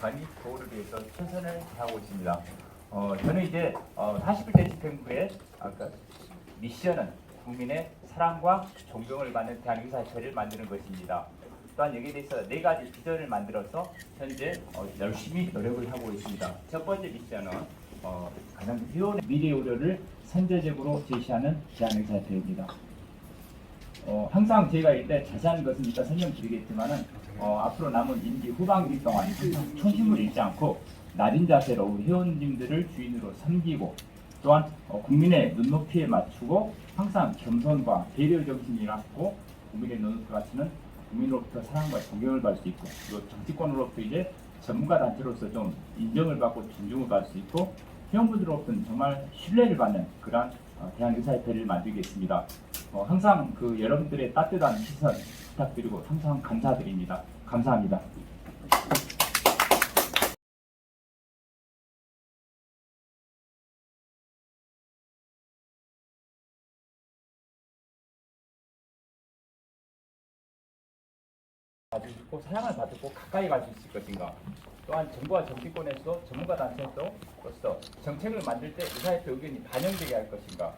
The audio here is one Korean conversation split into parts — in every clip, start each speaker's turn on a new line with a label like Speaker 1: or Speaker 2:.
Speaker 1: 관리 보호를 위해서 최선을 다하고 있습니다. 어, 저는 이제 어, 41대 집행부의 아까 미션은 국민의 사랑과 존경을 받는 대한의사협회를 만드는 것입니다. 또한 여기에 대해서 네 가지 비전을 만들어서 현재 어, 열심히 노력을 하고 있습니다. 첫 번째 미션은 어, 가장 회원의 미래 의료를 선제적으로 제시하는 대한의사협회입니다. 어, 항상 저희가 이때 자세한 것은 이따 설명드리겠지만은 어, 앞으로 남은 임기 후반기 동안 초심을 잃지 않고 낮은 자세로 우리 회원님들을 주인으로 섬기고 또한 어, 국민의 눈높이에 맞추고 항상 겸손과 배려 정신이 갖고 국민의 눈높이 맞추는 국민으로부터 사랑과 존경을 받을 수 있고 그리고 정치권으로부터 이제 전문가 단체로서 좀 인정을 받고 존중을 받을 수 있고 회원분들로부터는 정말 신뢰를 받는 그러한 어, 대한의사협회를 만들겠습니다. 어, 항상 그 여러분들의 따뜻한 시선 부탁드리고 항상 감사드립니다. 감사합니다. 가지고 사랑을 받고 가까이 갈 수 있을 것인가? 또한 정부와 정치권에서 전문가 단체로서 정책을 만들 때 의사협회 의견이 반영되게 할 것인가?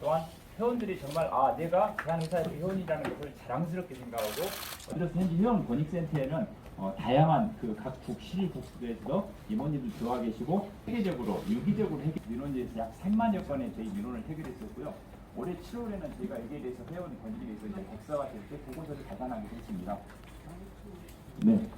Speaker 1: 또한 회원들이 정말 아 내가 대한의사협회 회원이라는 것을 자랑스럽게 생각하고 그래서 현재 회원 권익센터에는 어, 다양한 그 각 국 시립국에서 임원님들 들어와 계시고 세계적으로 유기적으로 해결 민원제에서 약 3만여 건의 저희 민원을 해결했었고요. 올해 7월에는 저희가 여기에 대해서 회원 권익에 대해서 이제 백서가 될때 보고서를 발간하게 됐습니다. 네.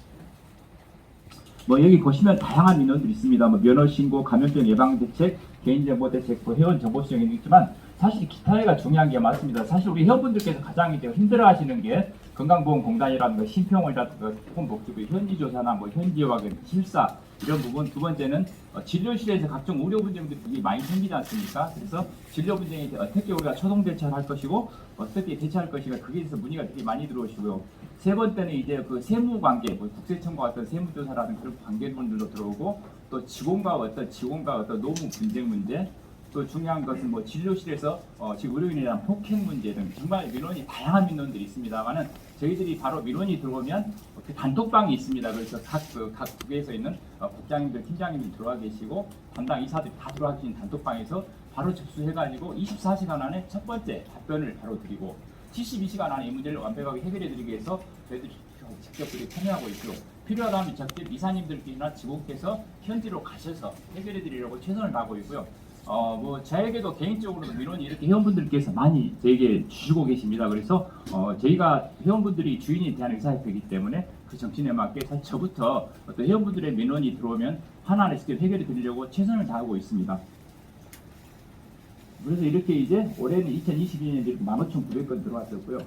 Speaker 1: 뭐 여기 보시면 다양한 민원들이 있습니다. 뭐 면허 신고, 감염병 예방 대책, 개인정보 대책, 뭐 회원 정보 수령이 있지만 사실 기타가 중요한 게 맞습니다. 사실 우리 회원분들께서 가장 이제 힘들어하시는 게 건강보험공단이라든가 심평원이라든가 보건복지부 현지조사나 뭐 현지화근 실사 이런 부분 두 번째는 어, 진료실에서 각종 의료 분쟁들이 많이 생기지 않습니까? 그래서 진료 대해 어떻게 우리가 초동 대처를 할 것이고 어떻게 대처할 것인가 그게 대해서 문의가 되게 많이 들어오시고요. 세 번째는 이제 그 세무 관계, 뭐 국세청과 어떤 세무조사라든가 그런 관계분들도 들어오고 또 직원과 어떤 직원과 어떤 노무 분쟁 문제 또 중요한 것은 뭐 진료실에서 어, 지금 의료인에 대한 폭행 문제 등 정말 민원이 다양한 민원들이 있습니다만은 저희들이 바로 민원이 들어오면 그 단톡방이 있습니다. 그래서 각각 국에서 있는 어, 국장님들, 팀장님들 들어와 계시고 담당 이사들이 다 들어와 계신 단톡방에서 바로 접수해가지고 24시간 안에 첫 번째 답변을 바로 드리고 72시간 안에 이 문제를 완벽하게 해결해드리기 위해서 저희들이 직접 그렇게 참여하고 있고 필요하다면 적극 이사님들끼리나 직원께서 현지로 가셔서 해결해드리려고 최선을 다하고 있고요. 어, 뭐, 저에게도 개인적으로도 민원이 이렇게 회원분들께서 많이 저에게 주시고 계십니다. 그래서, 어, 저희가 회원분들이 주인이 대한 의사협회이기 때문에 그 정신에 맞게 사실 저부터 어떤 회원분들의 민원이 들어오면 하나하나 해결해 드리려고 최선을 다하고 있습니다. 그래서 이렇게 이제 올해는 2022년에 이렇게 15,900건 들어왔었고요.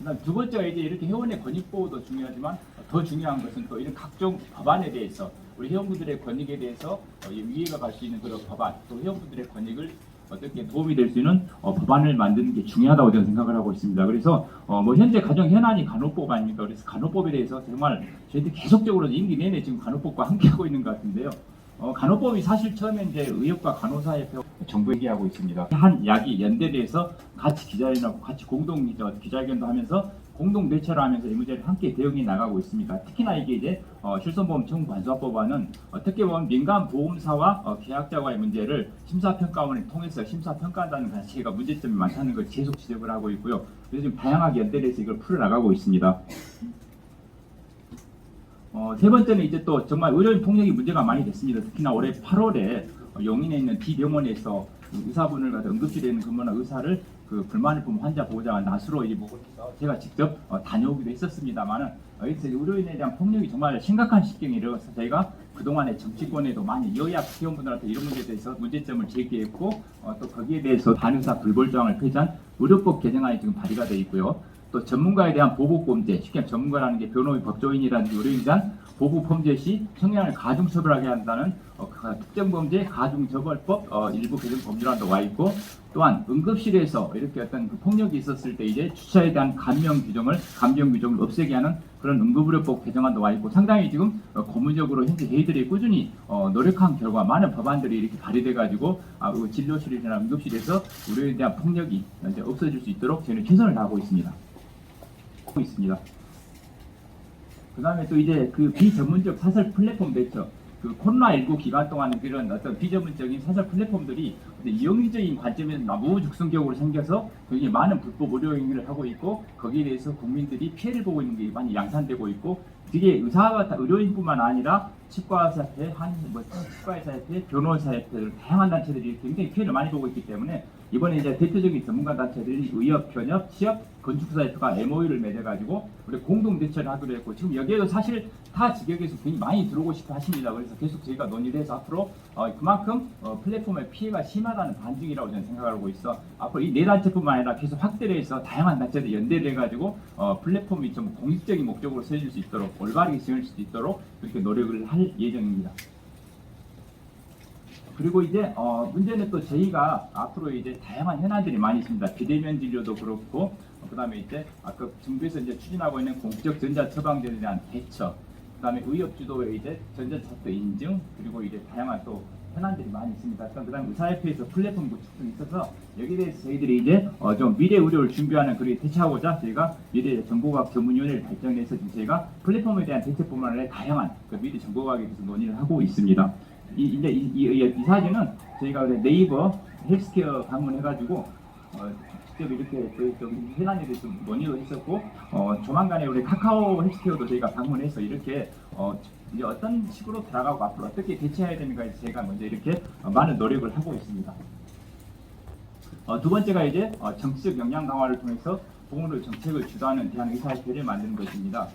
Speaker 1: 그다음 두 번째가 이제 이렇게 회원의 권익 보호도 중요하지만 더 중요한 것은 또 이런 각종 법안에 대해서 우리 회원분들의 권익에 대해서 어, 위해가 갈 수 있는 그런 법안 또 회원분들의 권익을 어떻게 도움이 될 수 있는 어, 법안을 만드는 게 중요하다고 저는 생각을 하고 있습니다. 그래서 어, 뭐 현재 가정 현안이 간호법 아닙니까? 그래서 간호법에 대해서 정말 저희들 계속적으로 임기 내내 지금 간호법과 함께 하고 있는 것 같은데요. 어, 간호법이 사실 처음에 이제 의협과 간호사협회 정부 얘기하고 있습니다. 한 약이 연대돼서 같이 기자회견하고 같이 공동 기자, 기자회견도 하면서 공동 대처를 하면서 이 문제를 함께 대응해 나가고 있습니다. 특히나 이게 이제 어, 실손보험 청구 관수화법안은 어떻게 보면 민간 보험사와 어, 계약자와의 문제를 심사평가원을 통해서 심사평가한다는 자체가 문제점이 많다는 걸 계속 지적을 하고 있고요. 그래서 지금 다양하게 연대를 해서 이걸 풀어나가고 있습니다. 어, 세 번째는 이제 또 정말 의료인 폭력이 문제가 많이 됐습니다. 특히나 올해 8월에 용인에 있는 D병원에서 의사분을 갖다 응급실에 있는 근무하는 의사를 그 불만을 품 환자 보호자가 낫으로 이제 보고서 제가 직접 어, 다녀오기도 했었습니다만은 어, 의료인에 대한 폭력이 정말 심각한 시경에 이르러서 저희가 그동안에 정치권에도 많이 여야 국회의원분들한테 이런 문제에 대해서 문제점을 제기했고 어, 또 거기에 대해서 반의사 불벌조항을 폐지한 의료법 개정안이 지금 발의가 되어 있고요. 또 전문가에 대한 보복 범죄, 쉽게 전문가라는 게 변호인, 법조인이라든지 의료인에 대한 보복 범죄 시 청량을 가중 처벌하게 한다는 어, 그 특정 범죄 가중 처벌법 어, 일부 개정 법률안도 와 있고 또한 응급실에서 이렇게 어떤 그 폭력이 있었을 때 이제 주차에 대한 감명 규정을 감경 규정을 없애게 하는 그런 응급의료법 개정안도 와 있고 상당히 지금 어, 고문적으로 현재 저희들이 꾸준히 어, 노력한 결과 많은 법안들이 이렇게 발의돼 가지고 아, 그 진료실이나 응급실에서 의료에 대한 폭력이 이제 없어질 수 있도록 저희는 최선을 다하고 있습니다. 하고 있습니다. 그 다음에 또 이제 그 비전문적 사설 플랫폼도 있죠. 그 코로나19 기간 동안은 그런 어떤 비전문적인 사설 플랫폼들이 이용적인 관점에서 너무 죽성격으로 생겨서 굉장히 많은 불법 의료 행위를 하고 있고 거기에 대해서 국민들이 피해를 보고 있는 게 많이 양산되고 있고 되게 의사와 다- 의료인뿐만 아니라 치과의사협회, 한뭐 치과의사협회, 변호사협회 다양한 단체들이 굉장히 피해를 많이 보고 있기 때문에 이번에 이제 대표적인 전문가 단체들이 의협, 변협, 취업, 건축사협회가 MOU를 맺어가지고 우리 공동 대처를 하기로 했고 지금 여기에도 사실 타 지역에서 굉장히 많이 들어오고 싶어 하십니다. 그래서 계속 저희가 논의를 해서 앞으로 어, 그만큼 어, 플랫폼의 피해가 심하다는 반증이라고 저는 생각하고 있어. 앞으로 이 네 단체뿐만 아니라 계속 확대를 해서 다양한 단체들 연대를 해가지고 어, 플랫폼이 좀 공익적인 목적으로 쓰여질 수 있도록 올바르게 지을 수 있도록 그렇게 노력을 할 예정입니다. 그리고 이제 어, 문제는 또 저희가 앞으로 이제 다양한 현안들이 많이 있습니다. 비대면 진료도 그렇고 어, 그다음에 이제 아까 정부에서 이제 추진하고 있는 공적 전자 처방전에 대한 대처, 그다음에 의협 주도의 이제 전자차트 인증 그리고 이제 다양한 또 현안들이 많이 있습니다. 그다음 의사협회에서 플랫폼 구축 등 있어서 여기에 대해서 저희들이 이제 어, 좀 미래 의료를 준비하는 그리 대처하고자 저희가 미래 정보과학 전문위원회를 발전해서 지금 저희가 플랫폼에 대한 대처뿐만 아니라 다양한 그 미래 정보과학에 대해서 논의를 하고 있습니다. 이, 이제 이, 이, 이, 이 사진은 저희가 네이버 헬스케어 방문해가지고 어, 직접 이렇게 저희 좀 현안에 대해서 논의도 했었고 어, 조만간에 우리 카카오 헬스케어도 저희가 방문해서 이렇게 어, 이제 어떤 식으로 돌아가고 앞으로 어떻게 대처해야 되는가 제가 먼저 이렇게 어, 많은 노력을 하고 있습니다. 어, 두 번째가 이제 어, 정치적 역량 강화를 통해서 보건의료 정책을 주도하는 대한의사협회를 만드는 것입니다.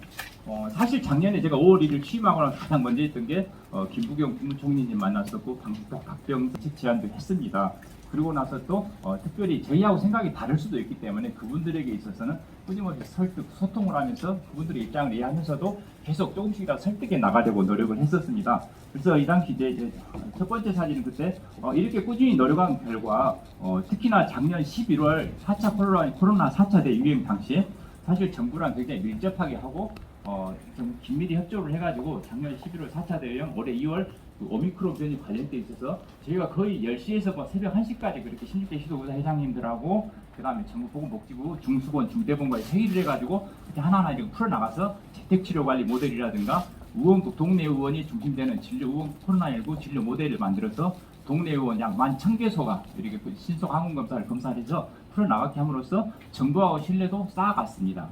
Speaker 1: 어, 사실 작년에 제가 5월 1일 취임하고 나서 가장 먼저 했던 게 어, 김부경 국무총리님 만났었고 방북 박병 책 제안도 했습니다. 그리고 나서 또 어, 특별히 저희하고 생각이 다를 수도 있기 때문에 그분들에게 있어서는 끊임없이 설득, 소통을 하면서 그분들의 입장을 이해하면서도 계속 조금씩이라도 설득해 나가려고 노력을 했었습니다. 그래서 이 당시 이제 첫 번째 사진은 그때 어, 이렇게 꾸준히 노력한 결과 어, 특히나 작년 11월 4차 코로나, 코로나 4차 대유행 당시에 사실 정부랑 굉장히 밀접하게 하고 어, 좀 긴밀히 협조를 해가지고 작년 11월 4차 대유행 올해 2월 그 오미크론 변이 관련돼 있어서 저희가 거의 10시에서 뭐 새벽 1시까지 그렇게 16대 시도의사 회장님들하고 그 다음에 정부보건복지부 중수본 중대본과의 회의를 해가지고 하나하나 이렇게 풀어나가서 재택치료관리 모델이라든가 의원국 동네 의원이 중심되는 진료 의원 코로나19 진료 모델을 만들어서 동네 의원 약 11,000개소가 이렇게 그 신속 항원 검사를 검사해서 풀어나가게 함으로써 정부하고 신뢰도 쌓아갔습니다.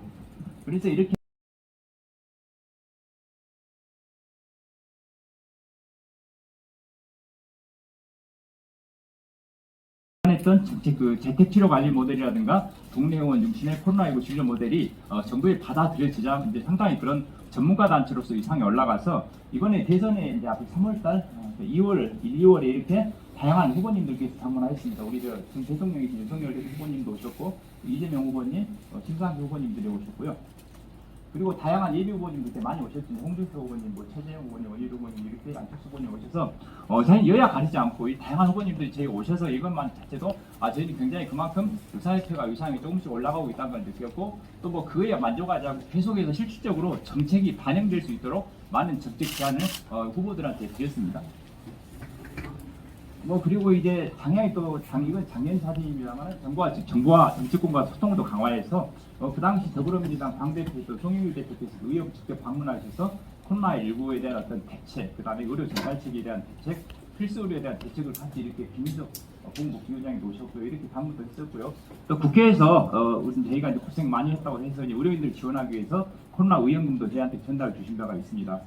Speaker 1: 그래서 이렇게 했던 그 재택치료 관리 모델이라든가 동네 의원 중심의 코로나19 진료 모델이 어, 정부에 받아들여지자 이제 상당히 그런 전문가 단체로서 이상이 올라가서 이번에 대선에 이제 앞에 3월달 2월 1, 2월에 이렇게 다양한 후보님들께서 방문하셨습니다. 우리 저 지금 대통령이신 윤석열 후보님도 오셨고 이재명 후보님, 어, 김상조 후보님들이 오셨고요. 그리고 다양한 예비 후보님들 때 많이 오셨습니다. 홍준표 후보님, 뭐 최재형 후보님, 원희룡 후보님 이렇게 안철수 후보님 오셔서 어, 사실 여야 가리지 않고 이 다양한 후보님들이 저희 오셔서 이것만 자체도 아 저희는 굉장히 그만큼 의사협회가 위상이 조금씩 올라가고 있다는 걸 느꼈고 또 뭐 그에 만족하지 않고 계속해서 실질적으로 정책이 반영될 수 있도록 많은 정책 제안을 어, 후보들한테 드렸습니다. 뭐 그리고 이제 당연히 또 장, 이건 작년 사진입니다만 정부와 정부와 정치권과 소통을 더 강화해서 어, 그 당시 더불어민주당 당 대표도 송영길 대표께서 의원 직접 방문하셔서 코로나 19에 대한 어떤 대책, 그 다음에 의료 전달책에 대한 대책, 필수 의료에 대한 대책을 같이 이렇게 김민석 어, 보건복지위원장이 오셨고요. 이렇게 방문도 했었고요. 또 국회에서 어, 우선 저희가 이제 고생 많이 했다고 해서 이제 의료인들 지원하기 위해서 코로나 의원금도 저희한테 전달 주신 바가 있습니다.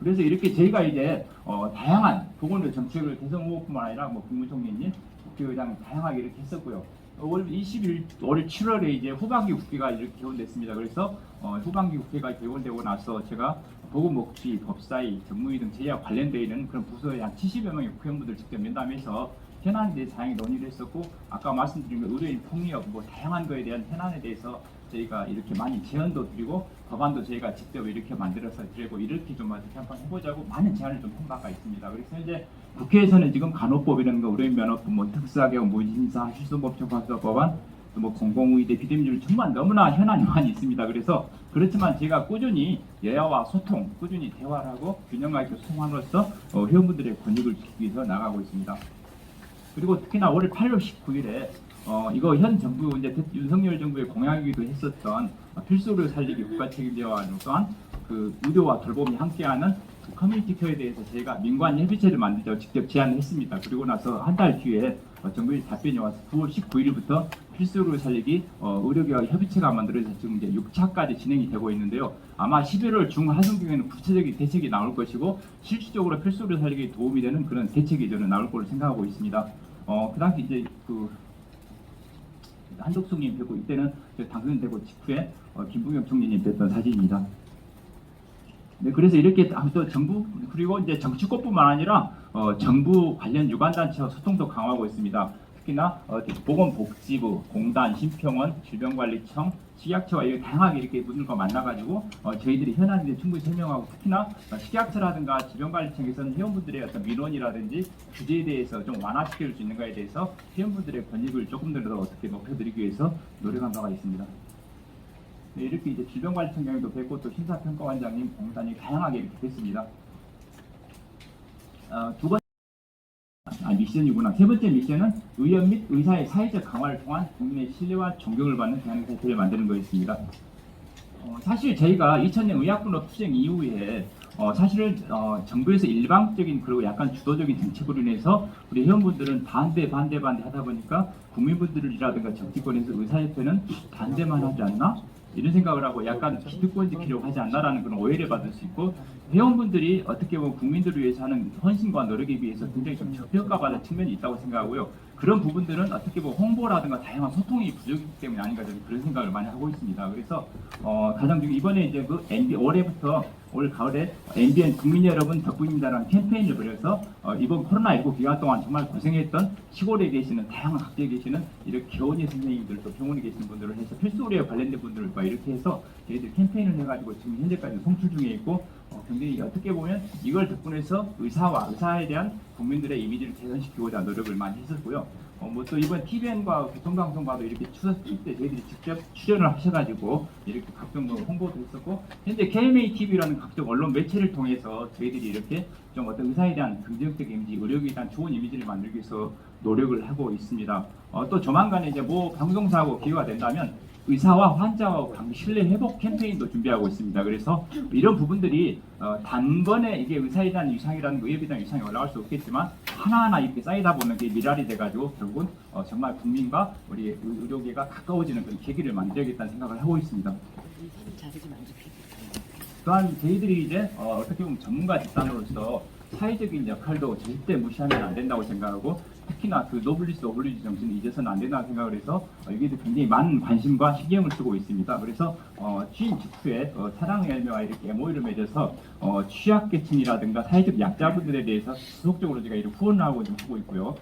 Speaker 1: 그래서 이렇게 저희가 이제 어, 다양한 보건의료 정책을 대선 후보뿐만 아니라 뭐 국무총리님, 국회의장 다양하게 이렇게 했었고요. 올 21, 올 7월에 이제 후반기 국회가 이렇게 개원됐습니다. 그래서 어, 후반기 국회가 개원되고 나서 제가 보건복지, 법사위, 정무위 등 제와 관련되어 있는 그런 부서의 한 70여 명의 국회의원분들 직접 면담해서 현안에 대해 다양히 논의를 했었고 아까 말씀드린 그 의료인 폭력 뭐 다양한 거에 대한 현안에 대해서 저희가 이렇게 많이 제안도 드리고 법안도 저희가 직접 이렇게 만들어서 드리고 이렇게 좀 어떻게 한번 해보자고 많은 제안을 좀 한 바가 있습니다. 그래서 이제 국회에서는 지금 간호법이라는 거 의료인 면허법, 뭐 특수하게 무신사 실손법 처벌 법안, 또뭐 공공의대 비대미줄 정말 너무나 현안이 많이 있습니다. 그래서 그렇지만 제가 꾸준히 여야와 소통, 꾸준히 대화를 하고 균형 있게 소통함으로써 어, 회원분들의 권익을 지키기 위해서 나가고 있습니다. 그리고 특히나 올해 8월 19일에 어, 이거 현 정부 이제 대- 윤석열 정부의 공약이기도 했었던 어, 필수를 살리기 국가 책임제와 또한 그 의료와 돌봄이 함께하는 그 커뮤니티 케어에 대해서 저희가 민관 협의체를 만들자고 직접 제안했습니다. 그리고 나서 한 달 뒤에 어, 정부의 답변이 와서 9월 19일부터 필수를 살리기 어, 의료개혁 협의체가 만들어져서 지금 이제 6차까지 진행이 되고 있는데요. 아마 11월 중하순경에는 구체적인 대책이 나올 것이고 실질적으로 필수를 살리기 도움이 되는 그런 대책이 저는 나올 걸로 생각하고 있습니다. 어, 그 당시 이제 그 한덕수님 뵙고 이때는 저 당선되고 직후에 어, 김부겸 총리님 뵀던 사진입니다. 네, 그래서 이렇게 아, 또 정부 그리고 이제 정치권뿐만 아니라 어, 정부 관련 유관단체와 소통도 강화하고 있습니다. 특히나 어, 보건복지부, 공단, 심평원, 질병관리청, 식약처와 이렇게 다양하게 이렇게 분들과 만나가지고 어, 저희들이 현안에 충분히 설명하고 특히나 어, 식약처라든가 질병관리청에서는 회원분들의 어떤 민원이라든지 규제에 대해서 좀 완화시킬 수 있는가에 대해서 회원분들의 권익을 조금 더 어떻게 높여드리기 위해서 노력한 바가 있습니다. 네, 이렇게 이제 질병관리청장님도 뵙고 또 심사평가원장님, 공단이 다양하게 이렇게 됐습니다. 어, 두 번째 아, 미션이구나. 세 번째 미션은 의원 및 의사의 사회적 강화를 통한 국민의 신뢰와 존경을 받는 대한민국 사회를 만드는 거였습니다. 어, 사실 저희가 2000년 의약분업 투쟁 이후에 어, 사실은 어, 정부에서 일방적인 그리고 약간 주도적인 정책으로 인해서 우리 회원분들은 반대 반대 반대 하다 보니까 국민분들이라든가 정치권에서 의사협회는 반대만 하지 않나 이런 생각을 하고 약간 기득권 지키려고 하지 않나라는 그런 오해를 받을 수 있고 회원분들이 어떻게 보면 국민들을 위해서 하는 헌신과 노력에 비해서 굉장히 좀 저평가받는 측면이 있다고 생각하고요. 그런 부분들은 어떻게 보면 홍보라든가 다양한 소통이 부족이기 때문에 아닌가 저는 그런 생각을 많이 하고 있습니다. 그래서 어, 가장 중요 이번에 이제 그 MB 올해부터 올 가을에 MBN 국민 여러분 덕분입니다라는 캠페인을 벌여서 어, 이번 코로나19 기간 동안 정말 고생했던 시골에 계시는 다양한 각지에 계시는 이렇게 개원의 선생님들 또 병원에 계시는 분들을 해서 필수 의료에 관련된 분들과 이렇게 해서 저희들 캠페인을 해가지고 지금 현재까지 송출 중에 있고 어, 굉장히 어떻게 보면 이걸 덕분에서 의사와 의사에 대한 국민들의 이미지를 개선시키고자 노력을 많이 했었고요. 어, 뭐 또 이번 TVN과 교통방송과도 이렇게 추석 때 저희들이 직접 출연을 하셔가지고 이렇게 각종 뭐 홍보도 했었고 현재 KMA TV라는 각종 언론 매체를 통해서 저희들이 이렇게 좀 어떤 의사에 대한 긍정적 이미지, 의료에 대한 좋은 이미지를 만들기 위해서 노력을 하고 있습니다. 어, 또 조만간에 이제 뭐 방송사하고 기회가 된다면 의사와 환자와 신뢰 회복 캠페인도 준비하고 있습니다. 그래서 이런 부분들이 어, 단번에 이게 의사에 대한 위상이라는 의협에 대한 위상이 올라갈 수 없겠지만 하나하나 이렇게 쌓이다 보면 그게 미랄이 돼가지고 결국은 어, 정말 국민과 우리 의- 의료계가 가까워지는 그런 계기를 만들어야겠다는 생각을 하고 있습니다. 또한 저희들이 이제 어, 떻게 보면 전문가 집단으로서 사회적인 역할도 절대 무시하면 안 된다고 생각하고 특히나 그 노블리스 오블리주 정신을 잊어서는 안 된다고 생각을 해서 어, 여기에 굉장히 많은 관심과 신경을 쓰고 있습니다. 그래서 어, 취임 직후에 어, 사랑의 열매와 이렇게 MOU를 맺어서 어, 취약계층이라든가 사회적 약자분들에 대해서 지속적으로 제가 이렇게 후원을 하고 좀 하고 있고요.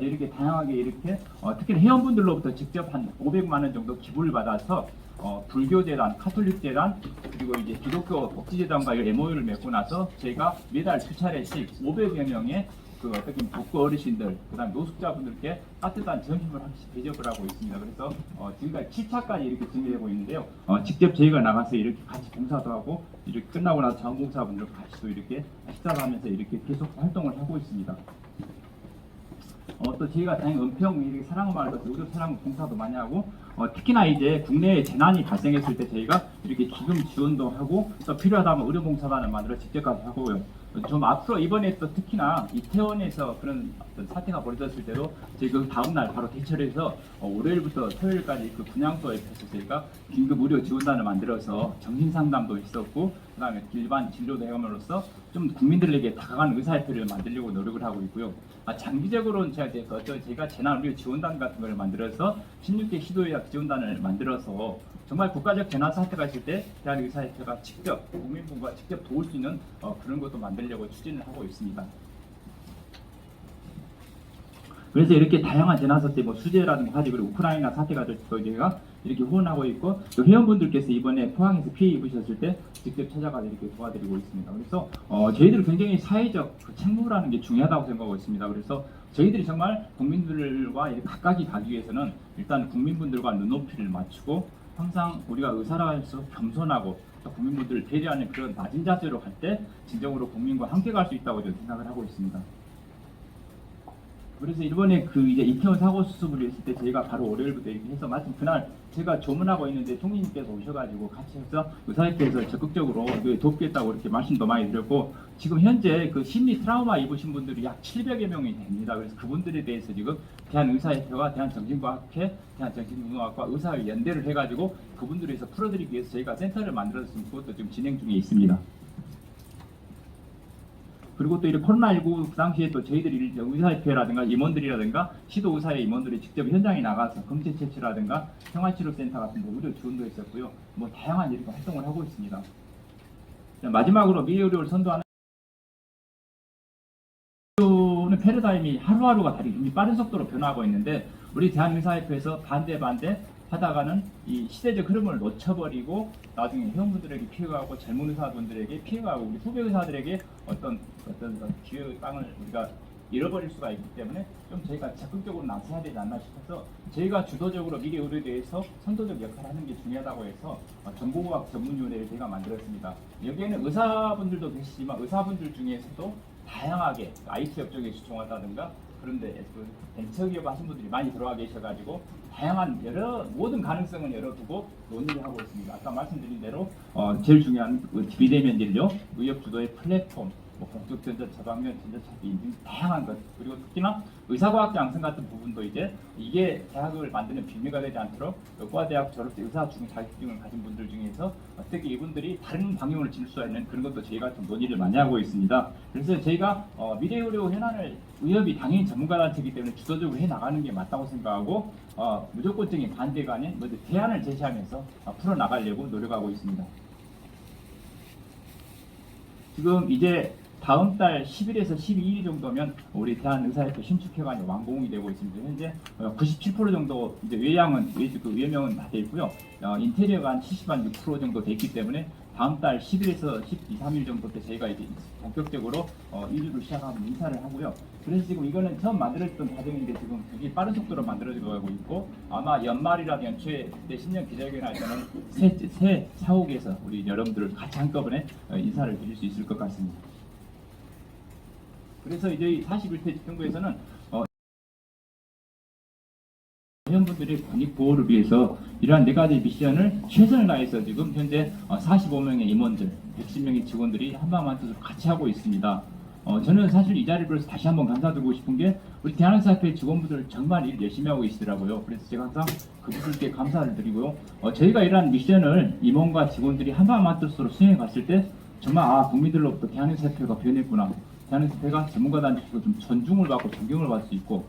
Speaker 1: 이렇게 다양하게 이렇게 어, 특히 회원분들로부터 직접 한 500만 원 정도 기부를 받아서 어, 불교 재단, 카톨릭 재단, 그리고 이제 기독교 복지 재단과 이 MOU를 맺고 나서 저희가 매달 두 차례씩 500여 명의 그 어떻게 보면 독거 어르신들, 그다음 노숙자분들께 따뜻한 점심을 한씩 대접을 하고 있습니다. 그래서 어, 지금까지 7차까지 이렇게 진행되고 있는데요. 어, 직접 저희가 나가서 이렇게 같이 봉사도 하고 이렇게 끝나고 나서 자원봉사분들 같이 또 이렇게 식사를 하면서 이렇게 계속 활동을 하고 있습니다. 어, 또 저희가 다행히 은평 이렇게 사랑마을도 의료 사랑 봉사도 많이 하고 어, 특히나 이제 국내에 재난이 발생했을 때 저희가 이렇게 기금 지원도 하고 또 필요하다면 의료 봉사단을 만들어 직접 가서 하고요. 어, 좀 앞으로 이번에 또 특히나 이태원에서 그런 어떤 사태가 벌어졌을 때도 저희 그 다음 날 바로 대처를 해서 어, 월요일부터 토요일까지 그 옆에서 저희가 긴급 의료 지원단을 만들어서 정신 상담도 했었고 그다음에 일반 진료도 해감으로써 좀 국민들에게 다가가는 의사협회를 만들려고 노력을 하고 있고요. 아, 장기적으로는 제가 이제 그 저- 제가 재난의료 지원단 같은 걸 만들어서 16개 시도의학 지원단을 만들어서 정말 국가적 재난 사태가 있을 때 대한의사협회가 직접 국민분과 직접 도울 수 있는 어, 그런 것도 만들려고 추진을 하고 있습니다. 그래서 이렇게 다양한 재난 사태, 뭐 수재라든가 화재 그리고 우크라이나 사태가 또 저희가 이렇게 후원하고 있고 또 회원분들께서 이번에 포항에서 피해 입으셨을 때 직접 찾아가서 이렇게 도와드리고 있습니다. 그래서 어, 저희들은 굉장히 사회적 그 책무라는 게 중요하다고 생각하고 있습니다. 그래서 저희들이 정말 국민들과 이렇게 가까이 가기 위해서는 일단 국민분들과 눈높이를 맞추고 항상 우리가 의사라서 겸손하고 또 국민분들을 배려하는 그런 낮은 자세로 갈 때 진정으로 국민과 함께 갈 수 있다고 저는 생각을 하고 있습니다. 그래서 이번에 그 이제 이태원 사고 수습을 했을 때 저희가 바로 월요일부터 이렇게 해서 마침 그날 제가 조문하고 있는데 총리님께서 오셔가지고 같이 해서 의사협회에서 적극적으로 그 돕겠다고 이렇게 말씀도 많이 드렸고 지금 현재 그 심리 트라우마 입으신 분들이 약 700여 명이 됩니다. 그래서 그분들에 대해서 지금 대한의사협회와 대한정신과학회, 대한정신운동학과 의사회 연대를 해가지고 그분들에 서 풀어드리기 위해서 저희가 센터를 만들었으면 그것도 지금 진행 중에 있습니다. 그리고 또 이렇게 코로나19 당시에 또 저희들이 의사협회라든가 임원들이라든가 시도 의사회 임원들이 직접 현장에 나가서 검체 채취라든가 생활치료센터 같은 데 의료 지원도 했었고요. 뭐 다양한 이렇게 활동을 하고 있습니다. 자, 마지막으로 미래 의료를 선도하는 의료는 패러다임이 하루하루가 다르게 빠른 속도로 변화하고 있는데 우리 대한의사협회에서 반대 반대 하다가는 이 시대적 흐름을 놓쳐버리고 나중에 회원분들에게 피해가 고 젊은 의사분들에게 피해가 고 우리 후배 의사들에게 어떤 어떤 기회의 땅을 우리가 잃어버릴 수가 있기 때문에 좀 저희가 적극적으로 나서야 되지 않나 싶어서 저희가 주도적으로 미래 의료에 대해서 선도적 역할을 하는 게 중요하다고 해서 어, 정보과학 전문위원회를 저희가 만들었습니다. 여기에는 의사분들도 계시지만 의사분들 중에서도 다양하게 IT 업종에 주총하다든가 그런데 그 벤처기업 하신 분들이 많이 들어와 계셔가지고 다양한 여러 모든 가능성을 열어두고 논의를 하고 있습니다. 아까 말씀드린 대로 어, 제일 중요한 그 비대면 진료, 의협 주도의 플랫폼, 뭐 공적 전자, 저방면 전자 찾기 등 다양한 것 그리고 특히나 의사과학 양성 같은 부분도 이제 이게 대학을 만드는 빌미가 되지 않도록 의과대학 졸업생 의사 중 자격증을 가진 분들 중에서 어떻게 이분들이 다른 방향을 질수 있는 그런 것도 저희가 좀 논의를 많이 하고 있습니다. 그래서 저희가 어, 미래의료 현안을 의협이 당연히 전문가 단체이기 때문에 주도적으로 해 나가는 게 맞다고 생각하고 어, 무조건적인 반대가 아닌 뭐 대안을 제시하면서 어, 풀어 나가려고 노력하고 있습니다. 지금 이제 다음 달 10일에서 12일 정도면 우리 대한의사협회 신축회관이 완공이 되고 있습니다. 현재 어, 97% 정도 이제 외양은 외, 그 외명은 다 돼 있고요. 어, 인테리어가 한 70한 6% 정도 돼 있기 때문에 다음 달 10일에서 12, 3일 정도 때 저희가 이제 본격적으로 어, 일을 시작하면 인사를 하고요. 그래서 지금 이거는 처음 만들어졌던 과정인데 지금 되게 빠른 속도로 만들어져 가고 있고 아마 연말이라 연초에 때 신년 기자회견 할 때는 새, 새 사옥에서 우리 여러분들을 같이 한꺼번에 어, 인사를 드릴 수 있을 것 같습니다. 그래서 이제 41태 집행부에서는 어, 회원분들의 권익 보호를 위해서 이러한 네 가지 미션을 최선을 다해서 지금 현재 어, 45명의 임원들, 110명의 직원들이 한마음 뜻으로 같이 하고 있습니다. 어, 저는 사실 이 자리를 빌어서 다시 한번 감사드리고 싶은 게 우리 대한의사협회 직원분들 정말 일 열심히 하고 계시더라고요. 그래서 제가 항상 그분들께 감사를 드리고요. 어, 저희가 이러한 미션을 임원과 직원들이 한마음 뜻으로 수행해 갔을 때 정말 아 국민들로부터 대한의사협회가 변했구나. 대한의사협회가 전문가 단체로 좀 존중을 받고 존경을 받을 수 있고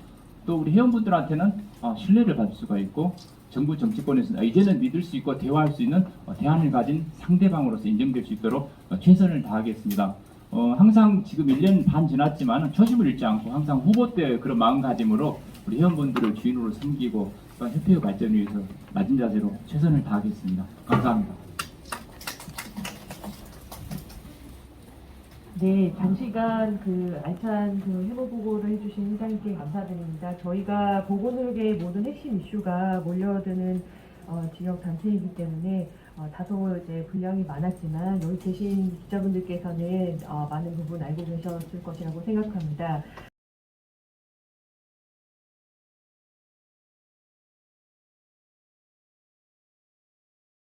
Speaker 1: 또 우리 회원분들한테는 어, 신뢰를 받을 수가 있고 정부 정치권에서는 아, 이제는 믿을 수 있고 대화할 수 있는 어, 대안을 가진 상대방으로서 인정될 수 있도록 어, 최선을 다하겠습니다. 어, 항상 지금 1년 반 지났지만 초심을 잃지 않고 항상 후보 때 그런 마음가짐으로 우리 회원분들을 주인으로 섬기고 또 협회의 발전을 위해서 낮은 자세로 최선을 다하겠습니다. 감사합니다.
Speaker 2: 네, 장시간 그 알찬 그 해보 보고를 해주신 회장님께 감사드립니다. 저희가 보건의료계의 모든 핵심 이슈가 몰려드는 어, 지역 단체이기 때문에 어, 다소 이제 분량이 많았지만 여기 계신 기자분들께서는 어, 많은 부분 알고 계셨을 것이라고 생각합니다.